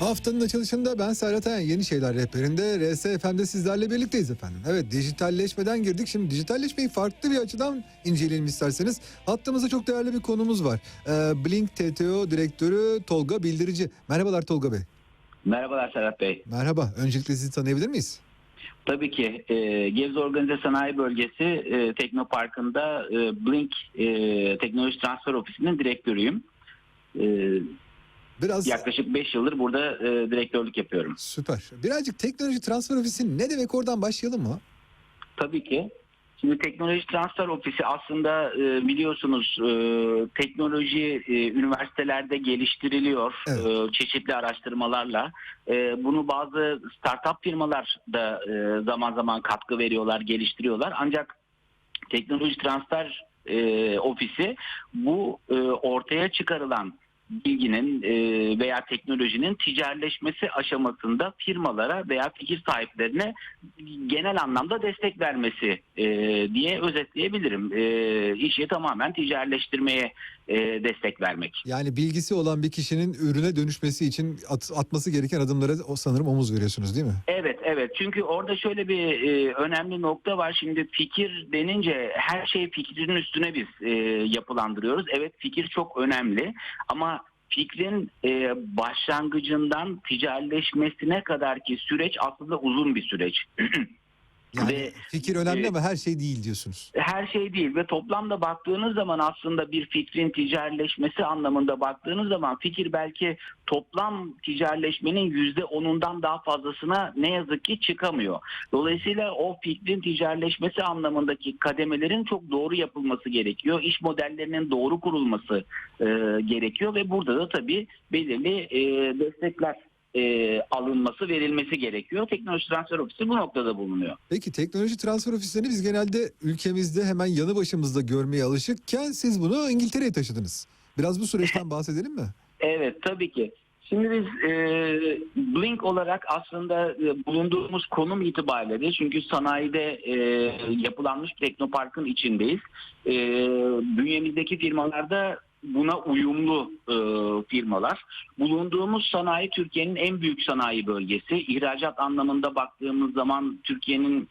Haftanın açılışında ben Serhat Ayan Yeni Şeyler Rehberi'nde RSFM'de sizlerle birlikteyiz efendim. Evet dijitalleşmeden girdik. Şimdi dijitalleşmeyi farklı bir açıdan inceleyelim isterseniz. Hattımızda çok değerli bir konumuz var. Ee, Blink TTO Direktörü Tolga Bildirici. Merhabalar Tolga Bey. Merhabalar Serhat Bey. Merhaba. Öncelikle sizi tanıyabilir miyiz? Tabii ki e, Gebze Organize Sanayi Bölgesi e, Teknoparkı'nda e, Blink e, Teknoloji Transfer Ofisi'nin direktörüyüm. E, Biraz yaklaşık 5 yıldır burada e, direktörlük yapıyorum. süper. Birazcık teknoloji transfer ofisi ne demek oradan başlayalım mı? Tabii ki. Şimdi Teknoloji Transfer Ofisi aslında e, biliyorsunuz e, teknoloji e, üniversitelerde geliştiriliyor Evet. e, çeşitli araştırmalarla. E, bunu bazı startup firmalar da e, zaman zaman katkı veriyorlar, geliştiriyorlar. Ancak Teknoloji Transfer e, Ofisi bu e, ortaya çıkarılan bilginin e, veya teknolojinin ticaretleşmesi aşamasında firmalara veya fikir sahiplerine genel anlamda destek vermesi e, diye özetleyebilirim. E, tamamen ticaretleştirmeye e, destek vermek. Yani bilgisi olan bir kişinin ürüne dönüşmesi için at- atması gereken adımlara o sanırım omuz veriyorsunuz değil mi? Evet evet çünkü orada şöyle bir e, önemli nokta var. Şimdi fikir denince her şey fikrin üstüne biz e, yapılandırıyoruz. Evet fikir çok önemli ama fikrin e, başlangıcından ticaretleşmesine kadar ki süreç aslında uzun bir süreç. Yani Ve, fikir önemli e, ama her şey değil diyorsunuz. her şey değil ve toplamda baktığınız zaman aslında bir fikrin ticaretleşmesi anlamında baktığınız zaman fikir belki toplam ticaretleşmenin yüzde onundan daha fazlasına ne yazık ki çıkamıyor. Dolayısıyla o fikrin ticaretleşmesi anlamındaki kademelerin çok doğru yapılması gerekiyor. İş modellerinin doğru kurulması e, gerekiyor ve burada da tabii belirli e, destekler e, alınması verilmesi gerekiyor. Teknoloji Transfer Ofisi bu noktada bulunuyor. Peki teknoloji transfer ofislerini biz genelde ülkemizde hemen yanı başımızda görmeye alışıkken siz bunu İngiltere'ye taşıdınız. Biraz bu süreçten bahsedelim mi? Evet tabii ki. Şimdi biz e, Blink olarak aslında e, bulunduğumuz konum itibariyle de çünkü sanayide e, yapılanmış teknoparkın içindeyiz. E, bünyemizdeki firmalarda buna uyumlu e, firmalar. Bulunduğumuz sanayi Türkiye'nin en büyük sanayi bölgesi. İhracat anlamında baktığımız zaman Türkiye'nin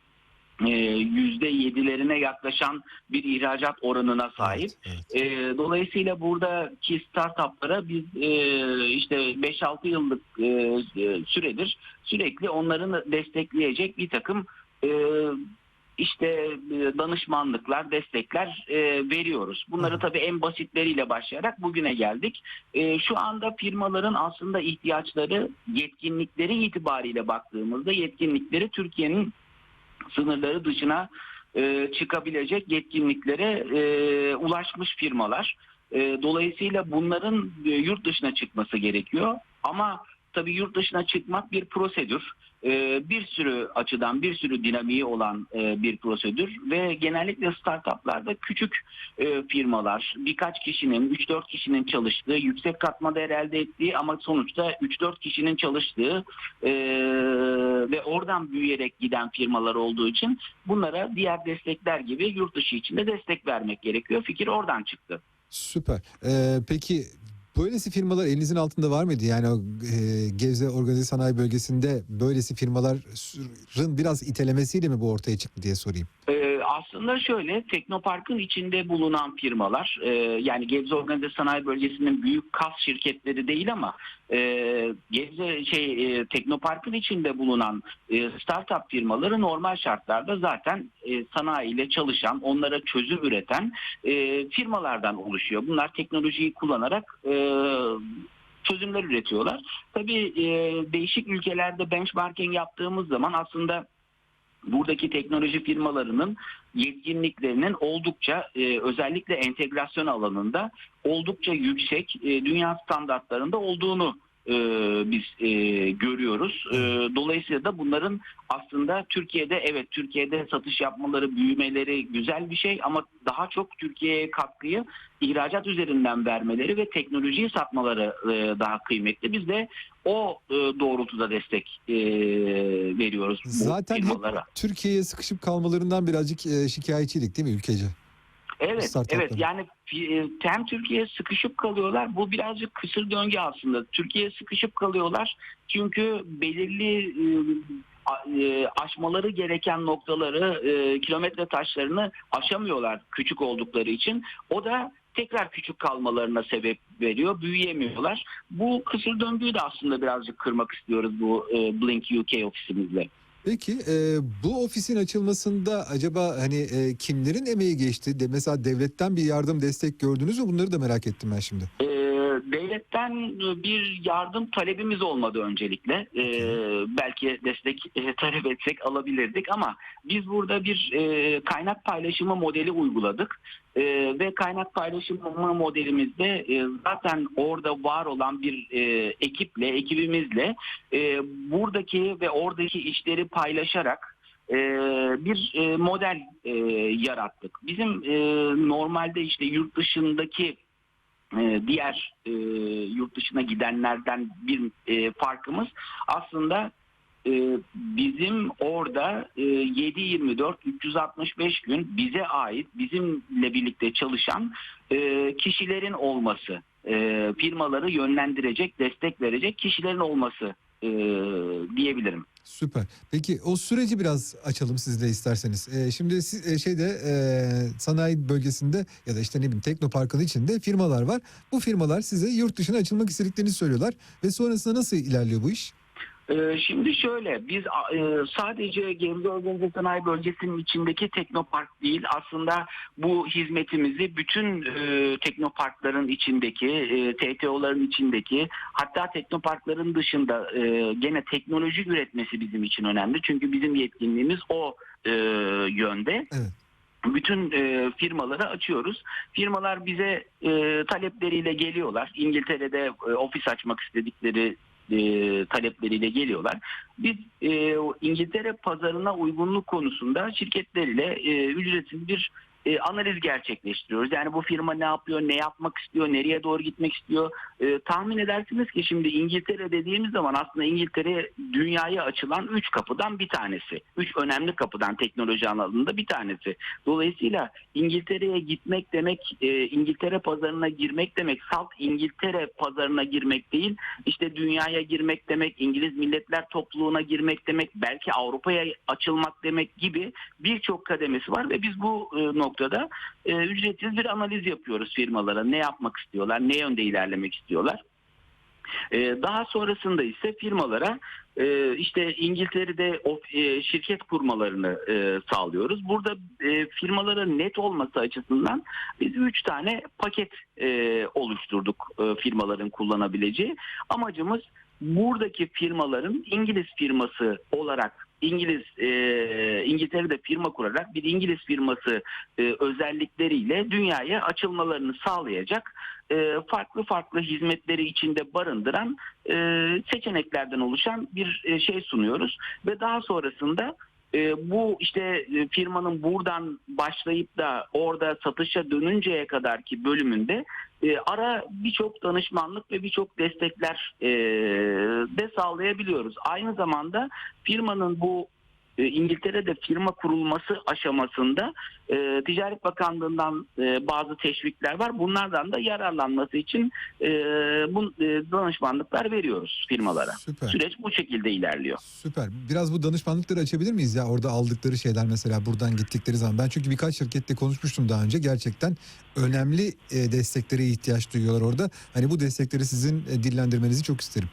e, yüzde yedilerine yaklaşan bir ihracat oranına sahip. Evet, evet. E, dolayısıyla buradaki startuplara biz e, işte 5-6 yıllık e, e, süredir sürekli onların destekleyecek bir takım e, işte e, danışmanlıklar, destekler e, veriyoruz. Bunları tabii en basitleriyle başlayarak bugüne geldik. E, şu anda firmaların aslında ihtiyaçları, yetkinlikleri itibariyle baktığımızda yetkinlikleri Türkiye'nin sınırları dışına çıkabilecek yetkinliklere ulaşmış firmalar. Dolayısıyla bunların yurt dışına çıkması gerekiyor. Ama tabii yurt dışına çıkmak bir prosedür. E, bir sürü açıdan bir sürü dinamiği olan e, bir prosedür ve genellikle startuplarda küçük e, firmalar birkaç kişinin 3-4 kişinin çalıştığı yüksek katma değer elde ettiği ama sonuçta 3-4 kişinin çalıştığı e, ve oradan büyüyerek giden firmalar olduğu için bunlara diğer destekler gibi yurt dışı içinde destek vermek gerekiyor. Fikir oradan çıktı. Süper. Ee, peki böylesi firmalar elinizin altında var mıydı? Yani o e, Gevze Organize Sanayi Bölgesi'nde böylesi firmaların biraz itelemesiyle mi bu ortaya çıktı diye sorayım. Ee, aslında şöyle Teknopark'ın içinde bulunan firmalar e, yani Gebze Organize Sanayi Bölgesi'nin büyük kas şirketleri değil ama e, Gebze şey e, Teknopark'ın içinde bulunan e, startup firmaları normal şartlarda zaten e, sanayiyle çalışan onlara çözüm üreten e, firmalardan oluşuyor. Bunlar teknolojiyi kullanarak e, çözümler üretiyorlar. Tabii e, değişik ülkelerde benchmarking yaptığımız zaman aslında buradaki teknoloji firmalarının yetkinliklerinin oldukça e, özellikle entegrasyon alanında oldukça yüksek e, dünya standartlarında olduğunu e, biz e, görüyoruz. E, dolayısıyla da bunların aslında Türkiye'de evet Türkiye'de satış yapmaları, büyümeleri güzel bir şey ama daha çok Türkiye'ye katkıyı ihracat üzerinden vermeleri ve teknolojiyi satmaları e, daha kıymetli. Biz de o e, doğrultuda destek e, veriyoruz bu Zaten hep firmalara. Türkiye'ye sıkışıp kalmalarından birazcık e, şikayetçiydik değil mi ülkece? Evet, evet. Yani e, hem Türkiye'ye sıkışıp kalıyorlar. Bu birazcık kısır döngü aslında. Türkiye'ye sıkışıp kalıyorlar. Çünkü belirli e, e, aşmaları gereken noktaları, kilometre taşlarını aşamıyorlar küçük oldukları için. O da tekrar küçük kalmalarına sebep veriyor. Büyüyemiyorlar. Bu kısır döngüyü de aslında birazcık kırmak istiyoruz bu Blink UK ofisimizle. Peki e, bu ofisin açılmasında acaba hani e, kimlerin emeği geçti? De mesela devletten bir yardım destek gördünüz mü? Bunları da merak ettim ben şimdi. Ee, devletten bir yardım talebimiz olmadı öncelikle. Ee, belki destek e, talep etsek alabilirdik ama biz burada bir e, kaynak paylaşımı modeli uyguladık. Ee, ve kaynak paylaşımı modelimizde e, zaten orada var olan bir e, ekiple, ekibimizle e, buradaki ve oradaki işleri paylaşarak e, bir e, model e, yarattık. Bizim e, normalde işte yurt dışındaki e, diğer e, yurt dışına gidenlerden bir e, farkımız aslında e, bizim orada e, 7-24 365 gün bize ait bizimle birlikte çalışan e, kişilerin olması e, firmaları yönlendirecek destek verecek kişilerin olması e, diyebilirim. Süper. Peki o süreci biraz açalım sizle isterseniz. E, şimdi siz, e, şeyde e, sanayi bölgesinde ya da işte ne bileyim teknoparkın içinde firmalar var. Bu firmalar size yurt dışına açılmak istediklerini söylüyorlar ve sonrasında nasıl ilerliyor bu iş? Ee, Şimdi şöyle biz e, sadece Gebze Organize Sanayi Bölgesi'nin içindeki teknopark değil aslında bu hizmetimizi bütün e, teknoparkların içindeki e, TTO'ların içindeki hatta teknoparkların dışında gene teknoloji üretmesi bizim için önemli. Çünkü bizim yetkinliğimiz o yönde. Evet. Bütün e, firmaları açıyoruz. Firmalar bize e, talepleriyle geliyorlar. İngiltere'de e, ofis açmak istedikleri e, talepleriyle geliyorlar. Biz e, İngiltere pazarına uygunluk konusunda şirketleriyle e, ücretsiz bir e, analiz gerçekleştiriyoruz. Yani bu firma ne yapıyor, ne yapmak istiyor, nereye doğru gitmek istiyor. E, tahmin edersiniz ki şimdi İngiltere dediğimiz zaman aslında İngiltere dünyaya açılan üç kapıdan bir tanesi. Üç önemli kapıdan teknoloji alanında bir tanesi. Dolayısıyla İngiltere'ye gitmek demek, e, İngiltere pazarına girmek demek, salt İngiltere pazarına girmek değil, işte dünyaya girmek demek, İngiliz Milletler Topluluğuna girmek demek, belki Avrupa'ya açılmak demek gibi birçok kademesi var ve biz bu e, noktada e, ücretsiz bir analiz yapıyoruz firmalara. Ne yapmak istiyorlar, ne yönde ilerlemek istiyorlar. E, daha sonrasında ise firmalara e, işte İngiltere'de e, şirket kurmalarını sağlıyoruz. Burada firmalara net olması açısından biz üç tane paket oluşturduk firmaların kullanabileceği. Amacımız buradaki firmaların İngiliz firması olarak İngiliz e, İngiltere'de firma kurarak bir İngiliz firması e, özellikleriyle dünyaya açılmalarını sağlayacak e, farklı farklı hizmetleri içinde barındıran e, seçeneklerden oluşan bir e, şey sunuyoruz. Ve daha sonrasında e, bu işte e, firmanın buradan başlayıp da orada satışa dönünceye kadarki bölümünde e, ara birçok danışmanlık ve birçok destekler e, de sağlayabiliyoruz. Aynı zamanda firmanın bu e, İngiltere'de firma kurulması aşamasında e, Ticaret Bakanlığı'ndan e, bazı teşvikler var. Bunlardan da yararlanması için e, bu e, danışmanlıklar veriyoruz firmalara. Süper. Süreç bu şekilde ilerliyor. Süper. Biraz bu danışmanlıkları açabilir miyiz ya? Orada aldıkları şeyler mesela buradan gittikleri zaman. Ben çünkü birkaç şirkette konuşmuştum daha önce. Gerçekten önemli desteklere ihtiyaç duyuyorlar orada. Hani bu destekleri sizin dillendirmenizi çok isterim.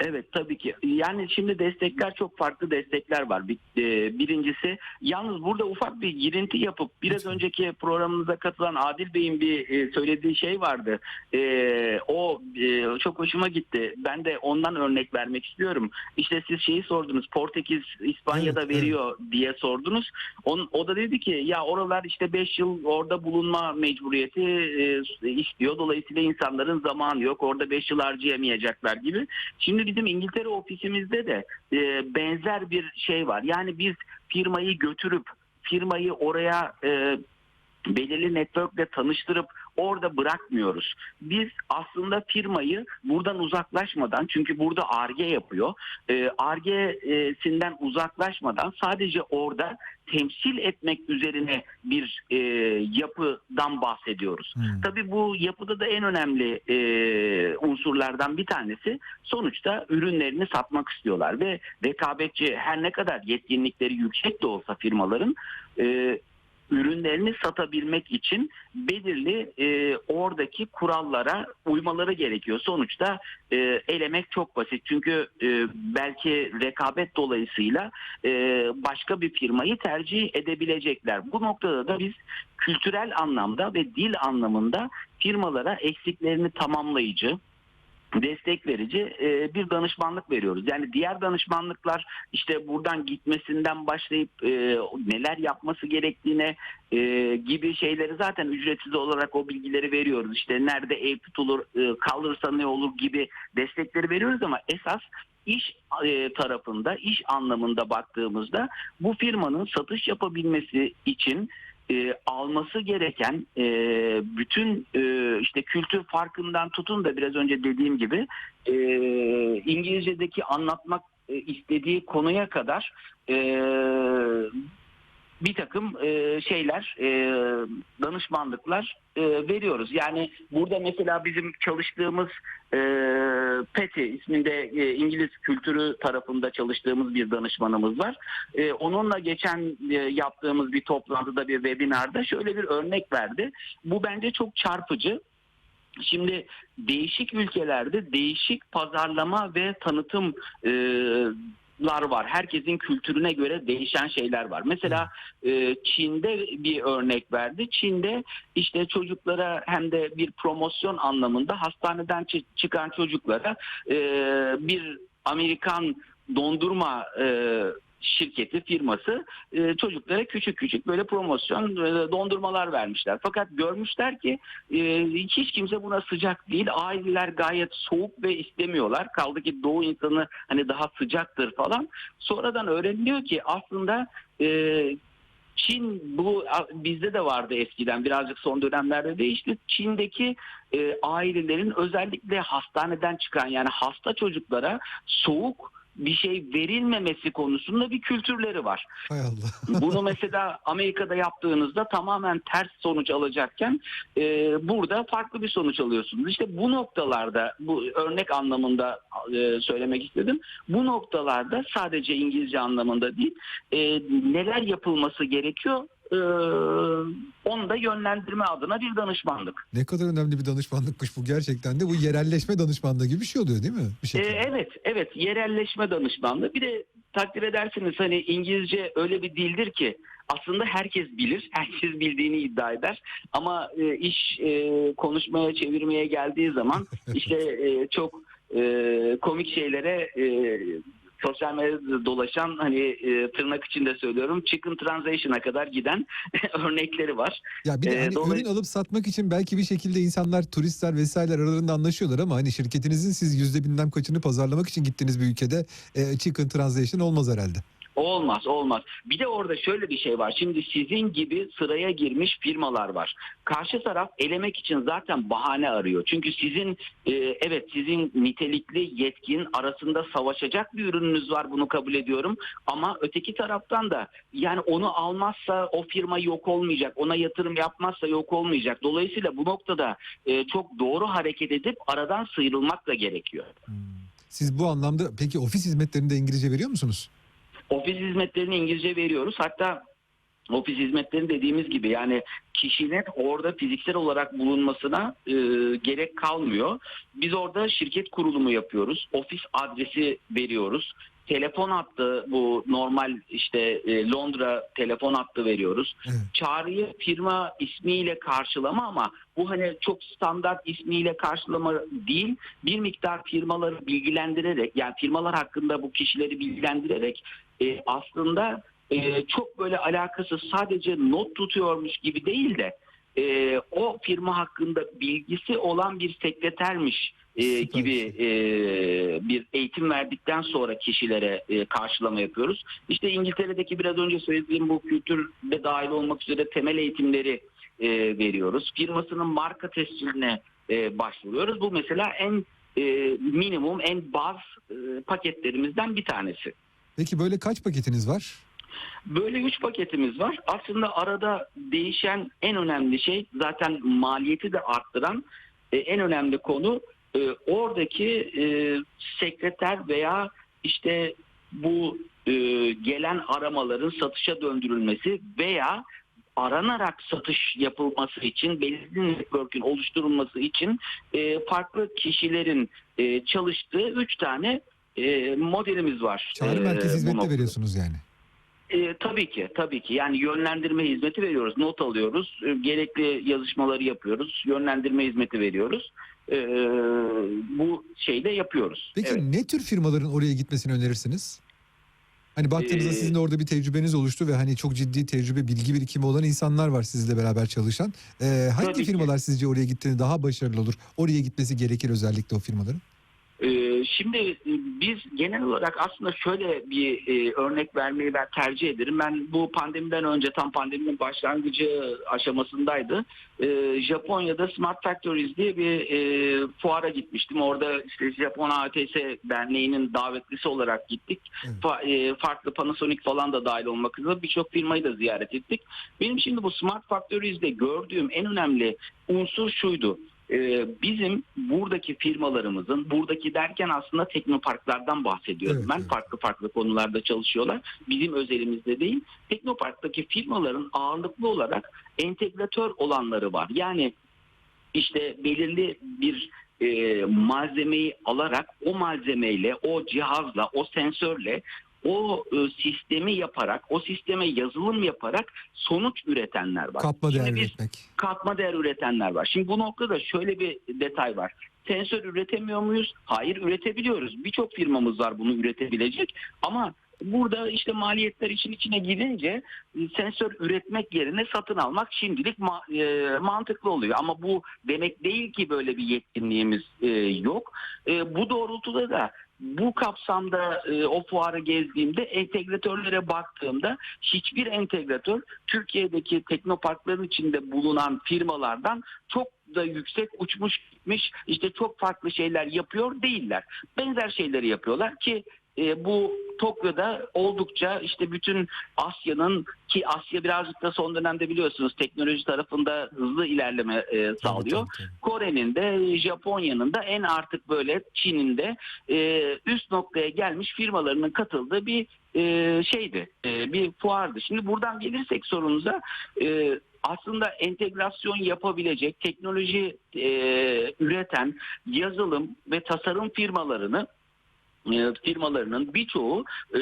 Evet tabii ki. Yani şimdi destekler çok farklı destekler var. E, Birincisi yalnız burada ufak bir girinti yapıp biraz önceki programımıza katılan Adil Bey'in bir e, söylediği şey vardı. E, O çok hoşuma gitti. Ben de ondan örnek vermek istiyorum. İşte siz şeyi sordunuz. Portekiz İspanya'da veriyor diye sordunuz. O da dedi ki ya oralar işte 5 yıl orada bulunma mecburiyeti istiyor. Dolayısıyla insanların zamanı yok. Orada 5 yıl harcayamayacaklar gibi. Şimdi bizim İngiltere ofisimizde de e, benzer bir şey var. Yani biz firmayı götürüp firmayı oraya e, belirli networkle tanıştırıp orada bırakmıyoruz. Biz aslında firmayı buradan uzaklaşmadan çünkü burada ARGE yapıyor. E, ARGE'sinden uzaklaşmadan sadece orada temsil etmek üzerine bir e, yapıdan bahsediyoruz. Hmm. Tabii bu yapıda da en önemli e, unsurlardan bir tanesi sonuçta ürünlerini satmak istiyorlar ve rekabetçi her ne kadar yetkinlikleri yüksek de olsa firmaların e, ürünlerini satabilmek için belirli e, oradaki kurallara uymaları gerekiyor. Sonuçta e, elemek çok basit. Çünkü e, belki rekabet dolayısıyla e, başka bir firmayı tercih edebilecekler. Bu noktada da biz kültürel anlamda ve dil anlamında firmalara eksiklerini tamamlayıcı, destek verici e, bir danışmanlık veriyoruz. Yani diğer danışmanlıklar işte buradan gitmesinden başlayıp e, neler yapması gerektiğine e, gibi şeyleri zaten ücretsiz olarak o bilgileri veriyoruz. İşte nerede ev tutulur, kalırsa ne olur gibi destekleri veriyoruz ama esas iş tarafında, iş anlamında baktığımızda bu firmanın satış yapabilmesi için e, alması gereken e, bütün e, işte kültür farkından tutun da biraz önce dediğim gibi e, İngilizce'deki anlatmak e, istediği konuya kadar e, bir takım e, şeyler, e, danışmanlıklar e, veriyoruz. Yani burada mesela bizim çalıştığımız e, PETI isminde e, İngiliz kültürü tarafında çalıştığımız bir danışmanımız var. E, onunla geçen e, yaptığımız bir toplantıda bir webinarda şöyle bir örnek verdi. Bu bence çok çarpıcı. Şimdi değişik ülkelerde değişik pazarlama ve tanıtım e, lar var. Herkesin kültürüne göre değişen şeyler var. Mesela e, Çin'de bir örnek verdi. Çin'de işte çocuklara hem de bir promosyon anlamında hastaneden çı- çıkan çocuklara e, bir Amerikan dondurma e, şirketi firması e, çocuklara küçük küçük böyle promosyon e, dondurmalar vermişler. Fakat görmüşler ki e, hiç kimse buna sıcak değil. Aileler gayet soğuk ve istemiyorlar. Kaldı ki doğu insanı hani daha sıcaktır falan. Sonradan öğreniliyor ki aslında e, Çin bu bizde de vardı eskiden birazcık son dönemlerde değişti. Çin'deki e, ailelerin özellikle hastaneden çıkan yani hasta çocuklara soğuk bir şey verilmemesi konusunda bir kültürleri var. Hay Allah. Bunu mesela Amerika'da yaptığınızda tamamen ters sonuç alacakken e, burada farklı bir sonuç alıyorsunuz. İşte bu noktalarda bu örnek anlamında e, söylemek istedim. Bu noktalarda sadece İngilizce anlamında değil e, neler yapılması gerekiyor e, onu da yönlendirme adına bir danışmanlık. Ne kadar önemli bir danışmanlıkmış bu gerçekten de. Bu yerelleşme danışmanlığı gibi bir şey oluyor değil mi? Bir E, şekilde. evet, evet. Yerelleşme danışmanlığı. Bir de takdir edersiniz hani İngilizce öyle bir dildir ki aslında herkes bilir, herkes bildiğini iddia eder. Ama e, iş e, konuşmaya, çevirmeye geldiği zaman işte e, çok e, komik şeylere e, sosyal medyada dolaşan hani e, tırnak içinde söylüyorum chicken translation'a kadar giden örnekleri var. Ya bir de e, hani dolay- ürün alıp satmak için belki bir şekilde insanlar, turistler vesaireler aralarında anlaşıyorlar ama hani şirketinizin siz yüzde bilmem kaçını pazarlamak için gittiğiniz bir ülkede e, chicken translation olmaz herhalde. Olmaz olmaz. Bir de orada şöyle bir şey var. Şimdi sizin gibi sıraya girmiş firmalar var. Karşı taraf elemek için zaten bahane arıyor. Çünkü sizin e, evet sizin nitelikli yetkin arasında savaşacak bir ürününüz var bunu kabul ediyorum. Ama öteki taraftan da yani onu almazsa o firma yok olmayacak. Ona yatırım yapmazsa yok olmayacak. Dolayısıyla bu noktada e, çok doğru hareket edip aradan sıyrılmak da gerekiyor. Hmm. Siz bu anlamda peki ofis hizmetlerinde İngilizce veriyor musunuz? Ofis hizmetlerini İngilizce veriyoruz. Hatta ofis hizmetlerini dediğimiz gibi yani kişinin orada fiziksel olarak bulunmasına e, gerek kalmıyor. Biz orada şirket kurulumu yapıyoruz. Ofis adresi veriyoruz. Telefon hattı bu normal işte e, Londra telefon hattı veriyoruz. Evet. Çağrıyı firma ismiyle karşılama ama bu hani çok standart ismiyle karşılama değil. Bir miktar firmaları bilgilendirerek yani firmalar hakkında bu kişileri bilgilendirerek e, aslında e, çok böyle alakasız sadece not tutuyormuş gibi değil de e, o firma hakkında bilgisi olan bir sekretermiş e, gibi e, bir eğitim verdikten sonra kişilere e, karşılama yapıyoruz. İşte İngiltere'deki biraz önce söylediğim bu kültürde dahil olmak üzere temel eğitimleri e, veriyoruz. Firmasının marka tescilline e, başvuruyoruz. Bu mesela en e, minimum, en baz e, paketlerimizden bir tanesi. Peki böyle kaç paketiniz var? Böyle üç paketimiz var. Aslında arada değişen en önemli şey zaten maliyeti de arttıran e, en önemli konu e, oradaki e, sekreter veya işte bu gelen aramaların satışa döndürülmesi veya aranarak satış yapılması için belirli network'ün oluşturulması için farklı kişilerin çalıştığı üç tane e, modelimiz var. Çağrı E, merkez bu hizmeti de noktada. veriyorsunuz yani. E, tabii ki, tabii ki. Yani yönlendirme hizmeti veriyoruz, not alıyoruz, e, gerekli yazışmaları yapıyoruz, yönlendirme hizmeti veriyoruz. E, bu şeyde yapıyoruz. Peki Evet. ne tür firmaların oraya gitmesini önerirsiniz? Hani baktığımızda Ee, sizin de orada bir tecrübeniz oluştu ve hani çok ciddi tecrübe, bilgi birikimi olan insanlar var sizinle beraber çalışan. Ee, hangi Tabii ki. firmalar sizce oraya gittiğinde daha başarılı olur? Oraya gitmesi gerekir özellikle o firmaların. Ee, şimdi e, biz genel olarak aslında şöyle bir e, örnek vermeyi ben tercih ederim. Ben bu pandemiden önce tam pandeminin başlangıcı aşamasındaydı. Ee, Japonya'da Smart Factories diye bir e, fuara gitmiştim. Orada işte Japon ATS Derneği'nin davetlisi olarak gittik. Evet. Fa- farklı Panasonic falan da dahil olmak üzere birçok firmayı da ziyaret ettik. Benim şimdi bu Smart Factories'de gördüğüm en önemli unsur şuydu. Ee, bizim buradaki firmalarımızın, buradaki derken aslında teknoparklardan bahsediyorum. Evet, ben evet. farklı farklı konularda çalışıyorlar. Bizim özelimizde değil. Teknoparktaki firmaların ağırlıklı olarak entegratör olanları var. Yani işte belirli bir e, malzemeyi alarak o malzemeyle, o cihazla, o sensörle o e, sistemi yaparak, o sisteme yazılım yaparak sonuç üretenler var. Katma Şimdi değer biz üretmek. katma değer üretenler var. Şimdi bu noktada şöyle bir detay var. Sensör üretemiyor muyuz? Hayır üretebiliyoruz. Birçok firmamız var bunu üretebilecek ama burada işte maliyetler için içine girince e, sensör üretmek yerine satın almak şimdilik ma- e, mantıklı oluyor. Ama bu demek değil ki böyle bir yetkinliğimiz e, yok. E, bu doğrultuda da bu kapsamda e, o fuarı gezdiğimde entegratörlere baktığımda hiçbir entegratör Türkiye'deki teknoparkların içinde bulunan firmalardan çok da yüksek uçmuş gitmiş işte çok farklı şeyler yapıyor değiller. Benzer şeyleri yapıyorlar ki e, bu Tokyo'da oldukça işte bütün Asya'nın ki Asya birazcık da son dönemde biliyorsunuz teknoloji tarafında hızlı ilerleme e, sağlıyor. Kore'nin de Japonya'nın da en artık böyle Çin'in de e, üst noktaya gelmiş firmalarının katıldığı bir e, şeydi, e, bir fuardı. Şimdi buradan gelirsek sorunuza e, aslında entegrasyon yapabilecek teknoloji e, üreten yazılım ve tasarım firmalarını firmalarının birçoğu e,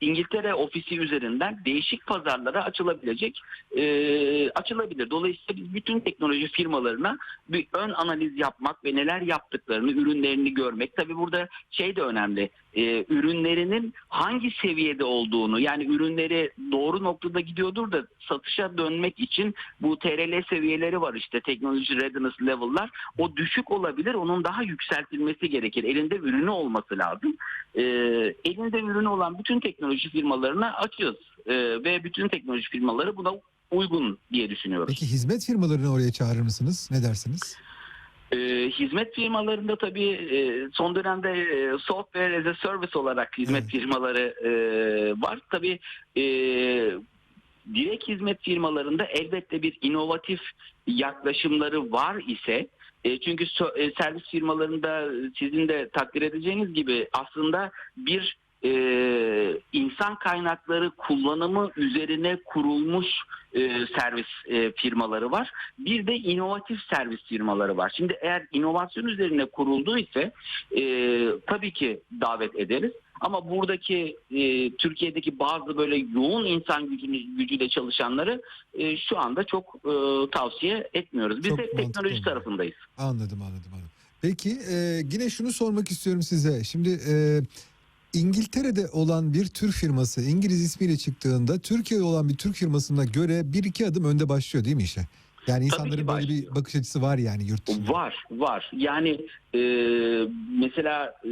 İngiltere ofisi üzerinden değişik pazarlara açılabilecek e, açılabilir. Dolayısıyla biz bütün teknoloji firmalarına bir ön analiz yapmak ve neler yaptıklarını, ürünlerini görmek. Tabii burada şey de önemli. E, ürünlerinin hangi seviyede olduğunu yani ürünleri doğru noktada gidiyordur da satışa dönmek için bu TRL seviyeleri var işte teknoloji readiness level'lar. O düşük olabilir. Onun daha yükseltilmesi gerekir. Elinde ürünü olması lazım. E, elinde ürünü olan bütün teknoloji firmalarına açıyoruz. E, ve bütün teknoloji firmaları buna uygun diye düşünüyorum. Peki hizmet firmalarını oraya çağırır mısınız? Ne dersiniz? E, hizmet firmalarında tabii e, son dönemde e, software as a service olarak hizmet Evet. firmaları e, var. Tabii e, direkt hizmet firmalarında elbette bir inovatif yaklaşımları var ise e, çünkü so- e, servis firmalarında sizin de takdir edeceğiniz gibi aslında bir e, insan kaynakları kullanımı üzerine kurulmuş e, servis e, firmaları var. Bir de inovatif servis firmaları var. Şimdi eğer inovasyon üzerine kuruldu ise e, tabii ki davet ederiz. Ama buradaki e, Türkiye'deki bazı böyle yoğun insan gücünü, gücüyle çalışanları e, şu anda çok e, tavsiye etmiyoruz. Biz Çok hep teknoloji tarafındayız. Anladım anladım anladım. Peki e, yine şunu sormak istiyorum size. Şimdi e, İngiltere'de olan bir Türk firması İngiliz ismiyle çıktığında Türkiye'de olan bir Türk firmasına göre bir iki adım önde başlıyor değil mi işe? Yani insanların böyle bir bakış açısı var yani yurt dışında. Var, var. Yani e, mesela e,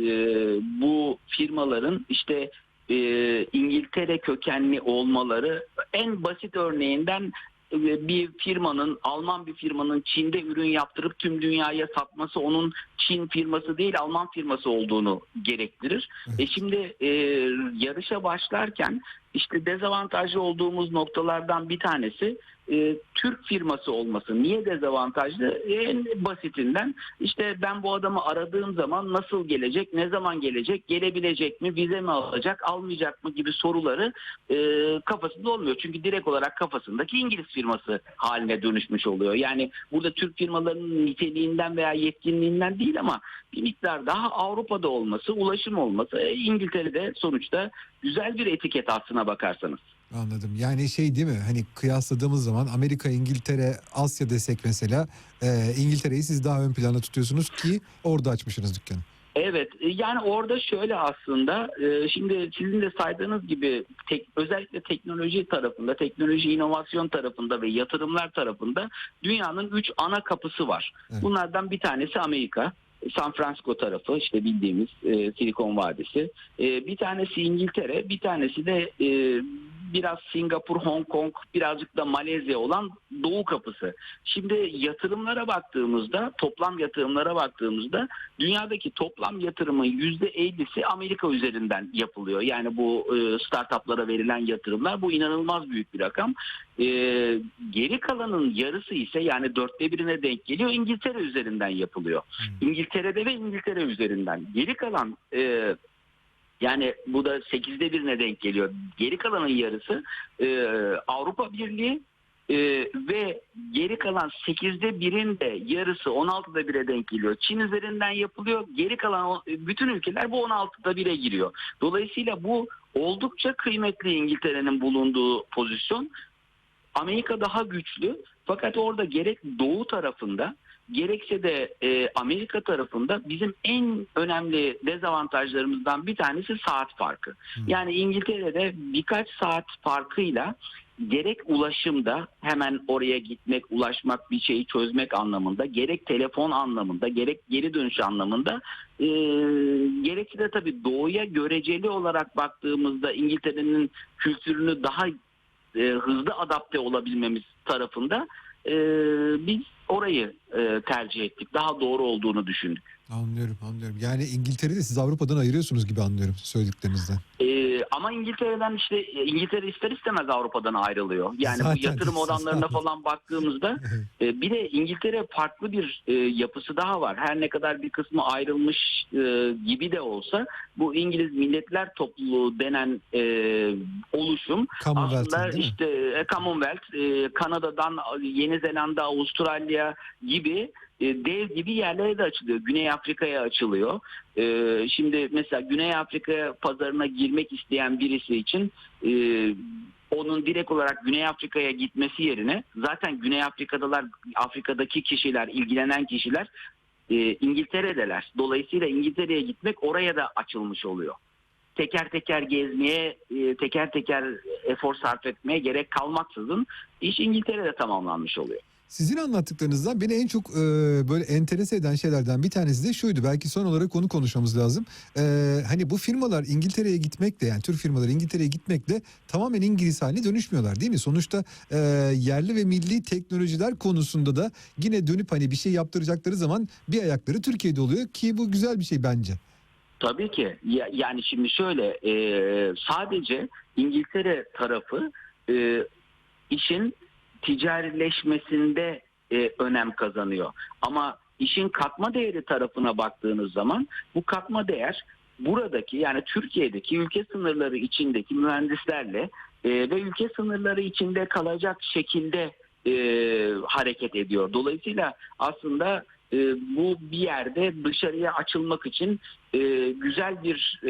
bu firmaların işte e, İngiltere kökenli olmaları en basit örneğinden bir firmanın Alman bir firmanın Çin'de ürün yaptırıp tüm dünyaya satması onun Çin firması değil Alman firması olduğunu gerektirir. E şimdi e, yarışa başlarken İşte dezavantajlı olduğumuz noktalardan bir tanesi e, Türk firması olması. Niye dezavantajlı? En basitinden işte ben bu adamı aradığım zaman nasıl gelecek, ne zaman gelecek, gelebilecek mi, vize mi alacak, almayacak mı gibi soruları e, kafasında olmuyor. Çünkü direkt olarak kafasındaki İngiliz firması haline dönüşmüş oluyor. Yani burada Türk firmalarının niteliğinden veya yetkinliğinden değil ama bir miktar daha Avrupa'da olması, ulaşım olması e, İngiltere'de sonuçta güzel bir etiket aslına bakarsanız. Anladım. Yani şey değil mi? Hani kıyasladığımız zaman Amerika, İngiltere, Asya desek mesela e, İngiltere'yi siz daha ön plana tutuyorsunuz ki orada açmışsınız dükkanı. Evet e, yani orada şöyle aslında e, şimdi sizin de saydığınız gibi tek, özellikle teknoloji tarafında, teknoloji inovasyon tarafında ve yatırımlar tarafında dünyanın üç ana kapısı var. Evet. Bunlardan bir tanesi Amerika. San Francisco tarafı işte bildiğimiz e, Silikon Vadisi. E, bir tanesi İngiltere, bir tanesi de e, biraz Singapur, Hong Kong, birazcık da Malezya olan Doğu kapısı. Şimdi yatırımlara baktığımızda, toplam yatırımlara baktığımızda dünyadaki toplam yatırımın %50'si Amerika üzerinden yapılıyor. Yani bu e, startuplara verilen yatırımlar bu inanılmaz büyük bir rakam. E, geri kalanın yarısı ise yani dörtte birine denk geliyor İngiltere üzerinden yapılıyor. İngiltere'de ve İngiltere üzerinden. Geri kalan e, yani bu da 8'de birine denk geliyor. Geri kalanın yarısı e, Avrupa Birliği e, ve geri kalan 8'de birin de yarısı 16'da 1'e denk geliyor. Çin üzerinden yapılıyor. Geri kalan o- bütün ülkeler bu 16'da 1'e giriyor. Dolayısıyla bu oldukça kıymetli İngiltere'nin bulunduğu pozisyon. Amerika daha güçlü fakat orada gerek doğu tarafında gerekse de e, Amerika tarafında bizim en önemli dezavantajlarımızdan bir tanesi saat farkı. Yani İngiltere'de birkaç saat farkıyla gerek ulaşımda hemen oraya gitmek, ulaşmak, bir şeyi çözmek anlamında, gerek telefon anlamında, gerek geri dönüş anlamında, e, gerekse de tabii doğuya göreceli olarak baktığımızda İngiltere'nin kültürünü daha e, hızlı adapte olabilmemiz tarafında e, biz orayı e, tercih ettik. Daha doğru olduğunu düşündük. Anlıyorum, anlıyorum. Yani İngiltere'yi de siz Avrupa'dan ayırıyorsunuz gibi anlıyorum söylediklerinizden. E, ama İngiltere'den işte e, İngiltere ister istemez Avrupa'dan ayrılıyor. Yani Zaten- bu yatırım oranlarına zaten. falan baktığımızda e, bir de İngiltere farklı bir e, yapısı daha var. Her ne kadar bir kısmı ayrılmış e, gibi de olsa bu İngiliz Milletler Topluluğu denen e, oluşum aslında işte e, Commonwealth, e, Kanada'dan Yeni Zelanda, Avustralya gibi dev gibi yerlere de açılıyor. Güney Afrika'ya açılıyor. E, şimdi mesela Güney Afrika pazarına girmek isteyen birisi için e, onun direkt olarak Güney Afrika'ya gitmesi yerine zaten Güney Afrika'dalar Afrika'daki kişiler, ilgilenen kişiler e, İngiltere'deler. Dolayısıyla İngiltere'ye gitmek oraya da açılmış oluyor teker teker gezmeye, e, teker teker efor sarf etmeye gerek kalmaksızın iş İngiltere'de tamamlanmış oluyor. Sizin anlattıklarınızdan beni en çok e, böyle enterese eden şeylerden bir tanesi de şuydu. Belki son olarak onu konuşmamız lazım. E, hani bu firmalar İngiltere'ye gitmekle yani Türk firmaları İngiltere'ye gitmekle tamamen İngiliz haline dönüşmüyorlar değil mi? Sonuçta e, yerli ve milli teknolojiler konusunda da yine dönüp hani bir şey yaptıracakları zaman bir ayakları Türkiye'de oluyor ki bu güzel bir şey bence. Tabii ki. Ya- yani şimdi şöyle e, sadece İngiltere tarafı e, işin ticarileşmesinde e, önem kazanıyor. Ama işin katma değeri tarafına baktığınız zaman bu katma değer buradaki yani Türkiye'deki ülke sınırları içindeki mühendislerle e, ve ülke sınırları içinde kalacak şekilde e, hareket ediyor. Dolayısıyla aslında e, bu bir yerde dışarıya açılmak için e, güzel bir e,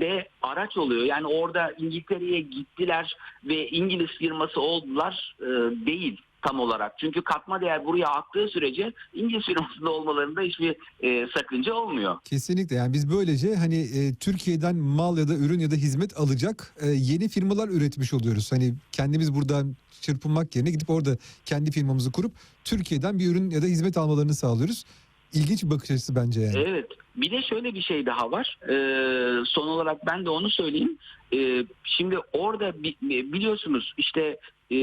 de araç oluyor. Yani orada İngiltere'ye gittiler ve İngiliz firması oldular e, değil tam olarak. Çünkü katma değer buraya aktığı sürece İngiliz firmasında olmalarında hiçbir e, sakınca olmuyor. Kesinlikle yani biz böylece hani e, Türkiye'den mal ya da ürün ya da hizmet alacak e, yeni firmalar üretmiş oluyoruz. Hani kendimiz buradan çırpınmak yerine gidip orada kendi firmamızı kurup Türkiye'den bir ürün ya da hizmet almalarını sağlıyoruz. İlginç bir bakış açısı bence yani. Evet. Bir de şöyle bir şey daha var. Ee, son olarak ben de onu söyleyeyim. Ee, şimdi orada bi- biliyorsunuz işte e,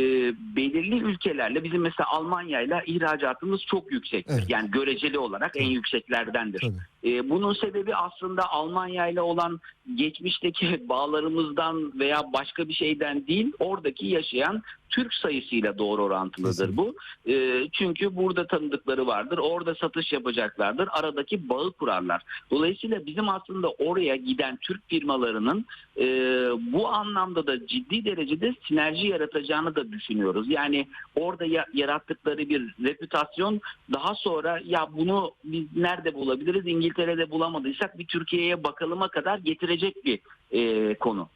belirli ülkelerle bizim mesela Almanya'yla ihracatımız çok yüksektir. Evet. Yani göreceli olarak en Tabii. yükseklerdendir. Tabii. E, bunun sebebi aslında Almanya ile olan geçmişteki bağlarımızdan veya başka bir şeyden değil, oradaki yaşayan Türk sayısıyla doğru orantılıdır bu. E, çünkü burada tanıdıkları vardır, orada satış yapacaklardır, aradaki bağı kurarlar. Dolayısıyla bizim aslında oraya giden Türk firmalarının e, bu anlamda da ciddi derecede sinerji yaratacağını da düşünüyoruz. Yani orada ya- yarattıkları bir reputasyon daha sonra ya bunu biz nerede bulabiliriz? İngiltere'de bulamadıysak bir Türkiye'ye bakalıma kadar getirecek bir e, konu.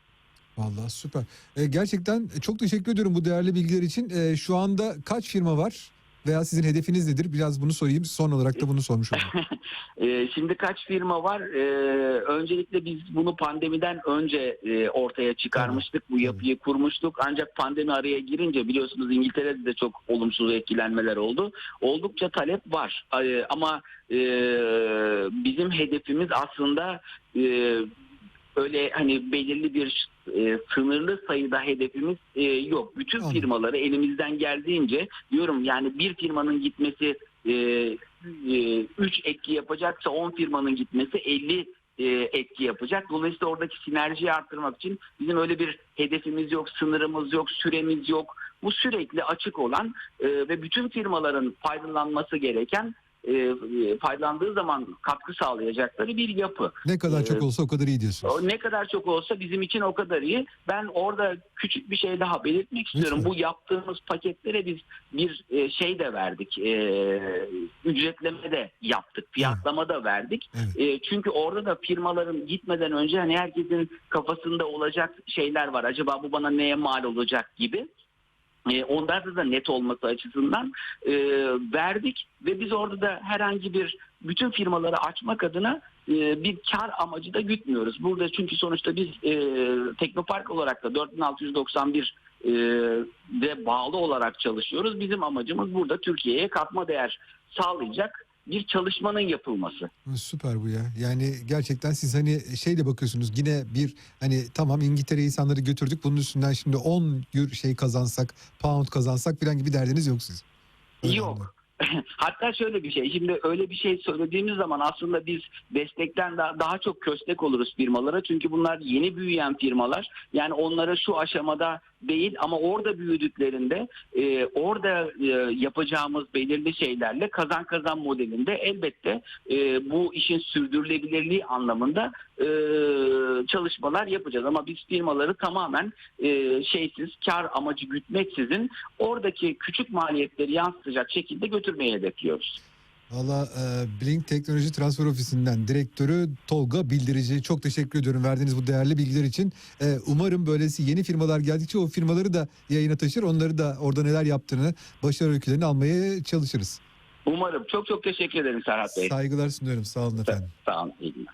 Vallahi süper. E, gerçekten çok teşekkür ediyorum bu değerli bilgiler için. E, şu anda kaç firma var? Veya sizin hedefiniz nedir? Biraz bunu sorayım. Son olarak da bunu sormuş olayım. E, şimdi kaç firma var? E, öncelikle biz bunu pandemiden önce e, ortaya çıkarmıştık. Bu yapıyı kurmuştuk. Ancak pandemi araya girince biliyorsunuz İngiltere'de de çok olumsuz etkilenmeler oldu. Oldukça talep var. E, ama e, bizim hedefimiz aslında e, öyle hani belirli bir e, sınırlı sayıda hedefimiz e, yok. Bütün Anladım. firmaları elimizden geldiğince diyorum yani bir firmanın gitmesi e, 3 etki yapacaksa 10 firmanın gitmesi 50 e, etki yapacak. Dolayısıyla oradaki sinerjiyi arttırmak için bizim öyle bir hedefimiz yok, sınırımız yok, süremiz yok. Bu sürekli açık olan e, ve bütün firmaların faydalanması gereken e, e, faydalandığı zaman katkı sağlayacakları bir yapı. Ne kadar çok Evet. olsa o kadar iyi diyorsunuz. Ne kadar çok olsa bizim için o kadar iyi. Ben orada küçük bir şey daha belirtmek istiyorum. Lütfen. Bu yaptığımız paketlere biz bir e, şey de verdik. E, ücretleme de yaptık. Fiyatlama da verdik. Evet. E, çünkü orada da firmaların gitmeden önce hani herkesin kafasında olacak şeyler var. Acaba bu bana neye mal olacak gibi. E, onlarda da net olması açısından e, verdik ve biz orada da herhangi bir bütün firmaları açmak adına e, bir kar amacı da gütmüyoruz. Burada çünkü sonuçta biz e, Teknopark olarak da 4691 e, de bağlı olarak çalışıyoruz. Bizim amacımız burada Türkiye'ye katma değer sağlayacak bir çalışmanın yapılması. Süper bu ya. Yani gerçekten siz hani şeyle bakıyorsunuz yine bir hani tamam İngiltere insanları götürdük bunun üstünden şimdi 10 euro şey kazansak pound kazansak falan gibi derdiniz yok sizin. Öyle Yok. Hatta şöyle bir şey. Şimdi öyle bir şey söylediğimiz zaman aslında biz destekten daha, daha çok köstek oluruz firmalara. Çünkü bunlar yeni büyüyen firmalar. Yani onlara şu aşamada değil ama orada büyüdüklerinde e, orada e, yapacağımız belirli şeylerle kazan kazan modelinde elbette e, bu işin sürdürülebilirliği anlamında e, çalışmalar yapacağız. Ama biz firmaları tamamen e, şeysiz, kar amacı gütmeksizin oradaki küçük maliyetleri yansıtacak şekilde götürmeyi hedefliyoruz. Valla e, Blink Teknoloji Transfer Ofisi'nden direktörü Tolga Bildirici çok teşekkür ediyorum verdiğiniz bu değerli bilgiler için. E, umarım böylesi yeni firmalar geldikçe o firmaları da yayına taşır. Onları da orada neler yaptığını, başarı öykülerini almaya çalışırız. Umarım. Çok çok teşekkür ederim Serhat Bey. Saygılar sunuyorum. Sağ olun efendim. Sağ olun. İyi günler.